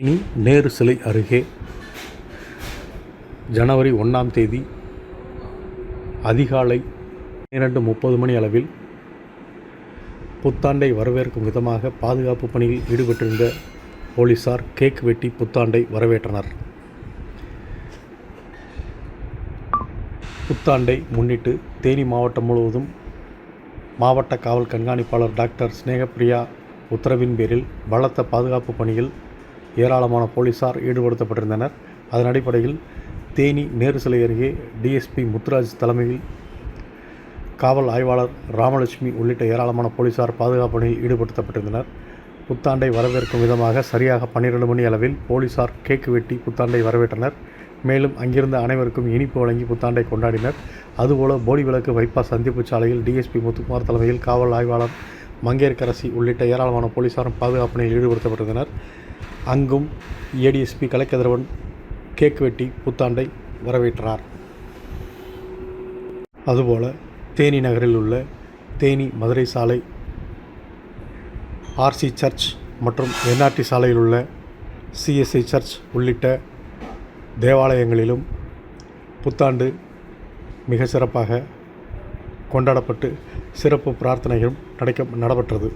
இனி நேரு சிலை அருகே ஜனவரி ஒன்றாம் தேதி அதிகாலை பன்னிரெண்டு முப்பது மணி அளவில் புத்தாண்டை வரவேற்கும் விதமாக பாதுகாப்பு பணியில் ஈடுபட்டிருந்த போலீசார் கேக் வெட்டி புத்தாண்டை வரவேற்றனர். புத்தாண்டை முன்னிட்டு தேனி மாவட்டம் முழுவதும் மாவட்ட காவல் கண்காணிப்பாளர் டாக்டர் ஸ்னேகப்பிரியா உத்தரவின் பேரில் பலத்த பாதுகாப்பு பணியில் ஏராளமான போலீசார் ஈடுபடுத்தப்பட்டிருந்தனர். அதன் அடிப்படையில் தேனி நேரு சிலை அருகே டிஎஸ்பி முத்துராஜ் தலைமையில் காவல் ஆய்வாளர் ராமலட்சுமி உள்ளிட்ட ஏராளமான போலீசார் பாதுகாப்பு பணியில் ஈடுபடுத்தப்பட்டிருந்தனர். புத்தாண்டை வரவேற்கும் விதமாக சரியாக பன்னிரண்டு மணி அளவில் போலீசார் கேக்கு வெட்டி புத்தாண்டை வரவேற்றனர். மேலும் அங்கிருந்த அனைவருக்கும் இனிப்பு வழங்கி புத்தாண்டை கொண்டாடினர். அதுபோல போடி விளக்கு பைபாஸ் சந்திப்பு சாலையில் டிஎஸ்பி முத்துக்குமார் தலைமையில் காவல் ஆய்வாளர் மங்கேற்கரசி உள்ளிட்ட ஏராளமான போலீசாரும் பாதுகாப்பு பணியில் ஈடுபடுத்தப்பட்டிருந்தனர். அங்கும் ஏடிஎஸ்பி கலைக்கதிரவன் கேக் வெட்டி புத்தாண்டை வரவேற்றார். அதுபோல தேனி நகரில் உள்ள தேனி மதுரை சாலை ஆர்சி சர்ச் மற்றும் என்ஆர்டி சாலையில் உள்ள சிஎஸ்ஐ சர்ச் உள்ளிட்ட தேவாலயங்களிலும் புத்தாண்டு மிக சிறப்பாக கொண்டாடப்பட்டு சிறப்பு பிரார்த்தனைகளும் நடக்க நடைபெற்றது